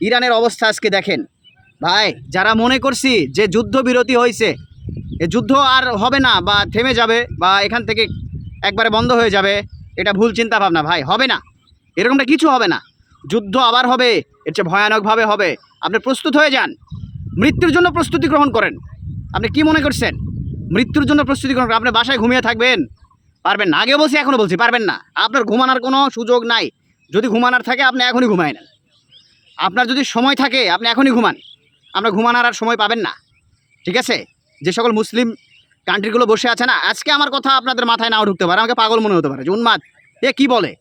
ইরানের অবস্থা আজকে দেখেন। ভাই, যারা মনে করছি যে যুদ্ধবিরতি হয়েছে এ যুদ্ধ আর হবে না বা থেমে যাবে বা এখান থেকে একবারে বন্ধ হয়ে যাবে, এটা ভুল চিন্তা ভাবনা ভাই, হবে না। এরকমটা কিছু হবে না। যুদ্ধ আবার হবে, এর চেয়ে ভয়ানকভাবে হবে। আপনি প্রস্তুত হয়ে যান। মৃত্যুর জন্য প্রস্তুতি গ্রহণ করেন। আপনি কি মনে করছেন? মৃত্যুর জন্য প্রস্তুতি গ্রহণ করেন। আপনি বাসায় ঘুমিয়ে থাকবেন। পারবেন না। আগেও বলছি, এখনও বলছি, পারবেন না। আপনার ঘুমানোর কোনো সুযোগ নাই। যদি ঘুমানোর থাকে, আপনি এখনই ঘুমায় নেন। আপনার যদি সময় থাকে, আপনি এখনই ঘুমান। আপনার ঘুমানোর আর সময় পাবেন না। ঠিক আছে? যে সকল মুসলিম কান্ট্রিগুলো বসে আছে না, আজকে আমার কথা আপনাদের মাথায় নাও ঢুকতে পারে। আমাকে পাগল মনে হতে পারে। যে, উন্মাদ, এ কি বলে?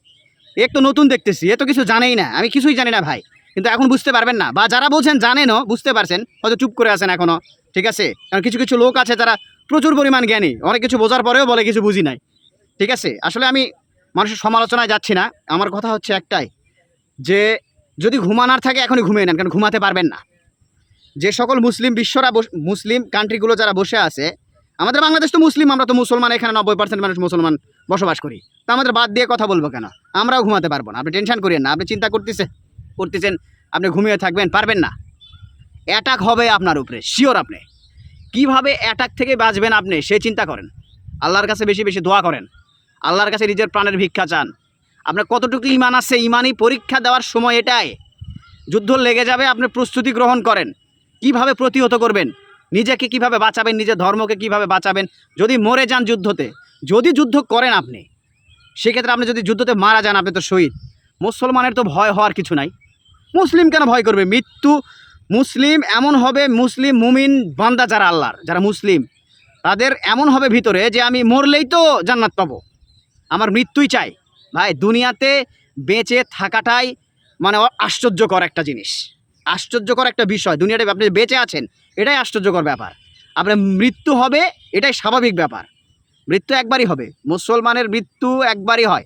এক তো নতুন দেখতেছি, এ তো কিছু জানেই না। আমি কিছুই জানি না ভাই। কিন্তু এখন বুঝতে পারবেন না। বা যারা বলছেন জানেনও, বুঝতে পারছেন, হয়তো চুপ করে আছেন এখনও। ঠিক আছে? কারণ কিছু কিছু লোক আছে যারা প্রচুর পরিমাণ জ্ঞানী। অনেক কিছু বোঝার পরেও বলে, কিছু বুঝি নাই। ঠিক আছে? আসলে আমি মানুষের সমালোচনায় যাচ্ছি না। আমার কথা হচ্ছে একটাই, যে যদি ঘুমানার থাকে এখনই ঘুমিয়ে নেন কারণ ঘুমাতে পারবেন না। যে সকল মুসলিম বিশ্বরা মুসলিম কান্ট্রিগুলো যারা বসে আছে, আমাদের বাংলাদেশ তো মুসলিম, আমরা তো মুসলমান, এখানে নব্বই পার্সেন্ট মানুষ মুসলমান বসবাস করি। তা আমাদের বাদ দিয়ে কথা বলব কেন? আমরাও ঘুমাতে পারব না, আপনি টেনশন করিয়েন না, আপনি চিন্তা করতেছে, করতেছেন, আপনি ঘুমিয়ে থাকবেন, পারবেন না। অ্যাটাক হবে আপনার উপরে শিওর আপনি। কীভাবে অ্যাটাক থেকে বাঁচবেন আপনি, সে চিন্তা করেন। আল্লাহর কাছে বেশি বেশি দোয়া করেন। আল্লাহর কাছে নিজের প্রাণের ভিক্ষা চান। আপনার কতটুকু ইমান আছে ইমানই পরীক্ষা দেওয়ার সময় এটাই। যুদ্ধ লেগে যাবে, আপনি প্রস্তুতি গ্রহণ করেন। কীভাবে প্রতিহত করবেন? নিজেকে কীভাবে বাঁচাবেন? নিজের ধর্মকে কীভাবে বাঁচাবেন? যদি মরে যান যুদ্ধতে, যদি যুদ্ধ করেন আপনি, সেক্ষেত্রে আপনি যদি যুদ্ধতে মারা যান, আপনি তো শহীদ। মুসলমানের তো ভয় হওয়ার কিছু নাই। মুসলিম কেন ভয় করবে? মৃত্যু মুসলিম এমন হবে, মুসলিম মুমিন বান্দা যারা আল্লাহর, যারা মুসলিম, তাদের এমন হবে ভিতরে যে আমি মরলেই তো জান্নাত পাবো। আমার মৃত্যুই চাই। ভাই, দুনিয়াতে বেঁচে থাকাটাই মানে আশ্চর্যকর একটা জিনিস। আশ্চর্যকর একটা বিষয়। দুনিয়াটা আপনি বেঁচে আছেন, এটাই আশ্চর্যকর ব্যাপার। আপনার মৃত্যু হবে, এটাই স্বাভাবিক ব্যাপার। মৃত্যু একবারই হবে। মুসলমানের মৃত্যু একবারই হয়।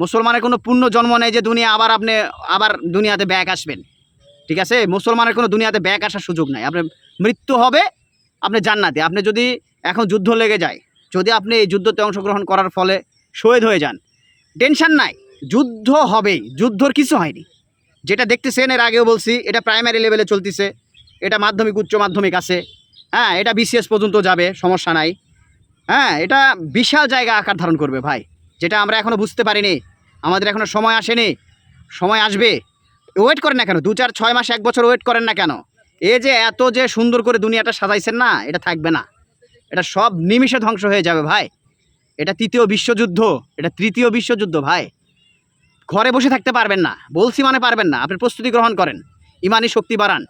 মুসলমানের কোনো পূর্ণ জন্ম নেই যে দুনিয়া আবার আপনি আবার দুনিয়াতে ব্যাক আসবেন। ঠিক আছে? মুসলমানের কোনো দুনিয়াতে ব্যাক আসার সুযোগ নাই। আপনার মৃত্যু হবে আপনি জান্নাতে। আপনি যদি এখন যুদ্ধ লেগে যায়, যদি আপনি এই যুদ্ধতে অংশগ্রহণ করার ফলে শহীদ হয়ে যান টেনশন নাই, যুদ্ধ হবেই, যুদ্ধর কিছু হয়নি। যেটা দেখতেছেন এর আগেও বলছি, এটা প্রাইমারি লেভেলে চলতেছে, এটা মাধ্যমিক, উচ্চ মাধ্যমিক আছে। হ্যাঁ এটা বিসিএস পর্যন্ত যাবে, সমস্যা নাই। হ্যাঁ এটা বিশাল জায়গা আকার ধারণ করবে ভাই, যেটা আমরা এখনও বুঝতে পারিনি। আমাদের এখনও সময় আসেনি, সময় আসবে। ওয়েট করেন না কেন, দু চার ছয় মাস, এক বছর ওয়েট করেন না কেন? এ যে এত যে সুন্দর করে দুনিয়াটা সাজাইছেন না, এটা থাকবে না। এটা সব নিমিষে ধ্বংস হয়ে যাবে ভাই। এটা তৃতীয় বিশ্বযুদ্ধ, এটা তৃতীয় বিশ্বযুদ্ধ ভাই। ঘরে বসে থাকতে পারবেন না, বলছি মানে পারবেন না, আপনি প্রস্তুতি গ্রহণ করেন, ইমানি শক্তি বাড়ান।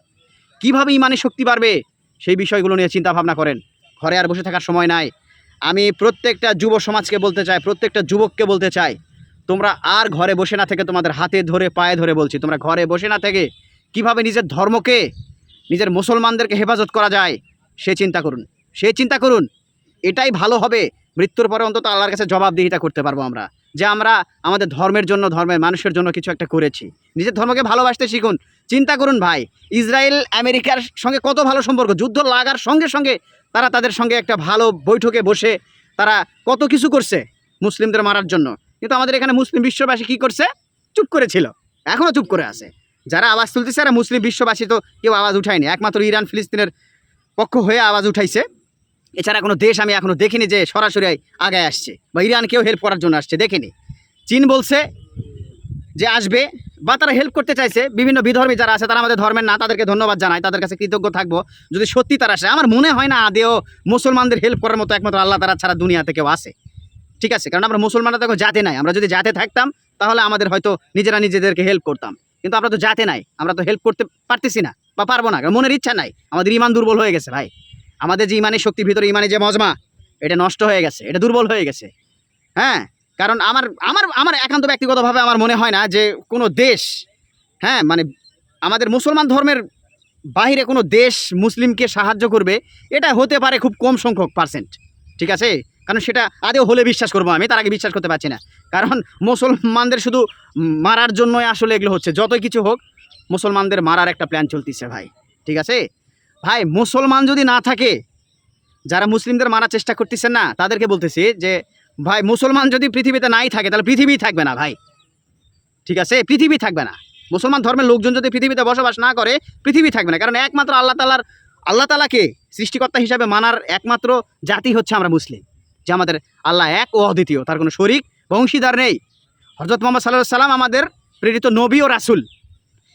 কীভাবে ইমানি শক্তি বাড়বে, সেই বিষয়গুলো নিয়ে চিন্তা ভাবনা করেন। ঘরে আর বসে থাকার সময় নাই। আমি প্রত্যেকটা যুব সমাজকে বলতে চাই, প্রত্যেকটা যুবককে বলতে চাই, তোমরা আর ঘরে বসে না থেকে তোমাদের হাতে ধরে, পায়ে ধরে বলছি, তোমরা ঘরে বসে না থেকে কীভাবে নিজের ধর্মকে, নিজের মুসলমানদেরকে হেফাজত করা যায়, সে চিন্তা করুন, সে চিন্তা করুন। এটাই ভালো হবে মৃত্যুর পরে অন্তত আল্লাহর কাছে জবাবদিহিতা করতে পারব আমরা। যে আমরা আমাদের ধর্মের জন্য, ধর্মের মানুষের জন্য কিছু একটা করেছি। নিজের ধর্মকে ভালোবাসতে শিখুন। চিন্তা করুন ভাই, ইসরায়েল, আমেরিকার সঙ্গে কত ভালো সম্পর্ক? যুদ্ধ লাগার সঙ্গে সঙ্গে তারা তাদের সঙ্গে একটা ভালো বৈঠকে বসে তারা কত কিছু করছে মুসলিমদের মারার জন্য। কিন্তু আমাদের এখানে মুসলিম বিশ্ববাসী কি করছে? চুপ করেছিল এখনও চুপ করে আছে। যারা আওয়াজ তুলতেছে আর মুসলিম বিশ্ববাসী তো কেউ আওয়াজ উঠায়নি। একমাত্র ইরান ফিলিস্তিনের পক্ষ হয়ে আওয়াজ উঠাইছে। এছাড়া কোনো দেশ আমি এখনও দেখিনি যে সরাসরি আগায় আসছে বা ইরানকেও হেল্প করার জন্য আসছে, দেখিনি। চীন বলছে যে আসবে বা তারা হেল্প করতে চাইছে, বিভিন্ন বিধর্মী যারা আছে তারা আমাদের ধর্মের না, তাদেরকে ধন্যবাদ জানাই, তাদের কাছে কৃতজ্ঞ থাকব। যদি সত্যি তারা আসে, আমার মনে হয় না আদেও মুসলমানদের হেল্প করার মতো একমাত্র আল্লাহ তারা ছাড়া দুনিয়াতে কেউ আসে ঠিক আছে? কারণ আমরা মুসলমানরা তখন জাতে নাই, আমরা যদি জাতে থাকতাম, তাহলে আমাদের হয়তো নিজেরা নিজেদেরকে হেল্প করতাম। কিন্তু আমরা তো জাতে নাই, আমরা তো হেল্প করতে পারতেছি না বা পারব না মনের ইচ্ছা নাই, আমাদের ইমান দুর্বল হয়ে গেছে ভাই। আমাদের যে ইমানের শক্তির ভিতরে ইমানের যে মজমা, এটা নষ্ট হয়ে গেছে, এটা দুর্বল হয়ে গেছে। হ্যাঁ? কারণ আমার আমার আমার একান্ত ব্যক্তিগতভাবে আমার মনে হয় না যে কোনো দেশ হ্যাঁ মানে আমাদের মুসলমান ধর্মের বাইরে কোনো দেশ মুসলিমকে সাহায্য করবে, এটা হতে পারে খুব কম সংখ্যক পার্সেন্ট ঠিক আছে? কারণ সেটা আদেও হলে বিশ্বাস করব আমি, তার আগে বিশ্বাস করতে পারছি না। কারণ মুসলমানদের শুধু মারার জন্যই আসলে এগুলো হচ্ছে, যতই কিছু হোক, মুসলমানদের মারার একটা প্ল্যান চলতেছে ভাই, ঠিক আছে? ভাই, মুসলমান যদি না থাকে, যারা মুসলিমদের মারার চেষ্টা করতেছেন না, তাদেরকে বলতেছি যে, ভাই, মুসলমান যদি পৃথিবীতে নাই থাকে, তাহলে পৃথিবী থাকবে না ভাই। ঠিক আছে? পৃথিবী থাকবে না। মুসলমান ধর্মের লোকজন যদি পৃথিবীতে বসবাস না করে, পৃথিবী থাকবে না। কারণ একমাত্র আল্লাহ তালার আল্লাহ তালাকে সৃষ্টিকর্তা হিসাবে মানার একমাত্র জাতি হচ্ছে আমরা মুসলিম, যে আমাদের আল্লাহ এক ও অদ্বিতীয়, তার কোনো শরিক, বংশীদার নেই। হজরত মোহাম্মদ সাল্লাহ সাল্লাম আমাদের প্রেরিত নবী ও রাসুল।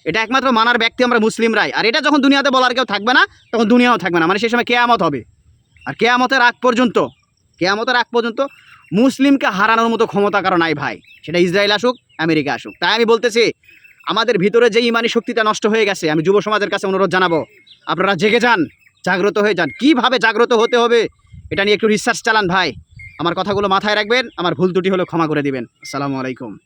এটা একমাত্র মানার ব্যক্তি আমরা মুসলিমরাই আর এটা যখন দুনিয়াতে বলার কেউ থাকবে না, তখন দুনিয়াও থাকবে না। মানে সেই সময় কেয়ামত হবে। আর কেয়ামতের আগ পর্যন্ত, কেয়ামতের আগ পর্যন্ত মুসলিমকে হারানোর মতো ক্ষমতা কারও নাই ভাই। সেটা ইসরায়েল আসুক, আমেরিকা আসুক। তাই আমি বলতেছি, আমাদের ভিতরে যে ইমানি শক্তিটা নষ্ট হয়ে গেছে, আমি যুব সমাজের কাছে অনুরোধ জানাব, আপনারা জেগে যান, জাগ্রত হয়ে যান। কীভাবে জাগ্রত হতে হবে, এটা নিয়ে একটু রিসার্চ চালান ভাই। আমার কথাগুলো মাথায় রাখবেন, আমার ভুল ত্রুটি হলে ক্ষমা করে দিবেন। আসসালামু আলাইকুম।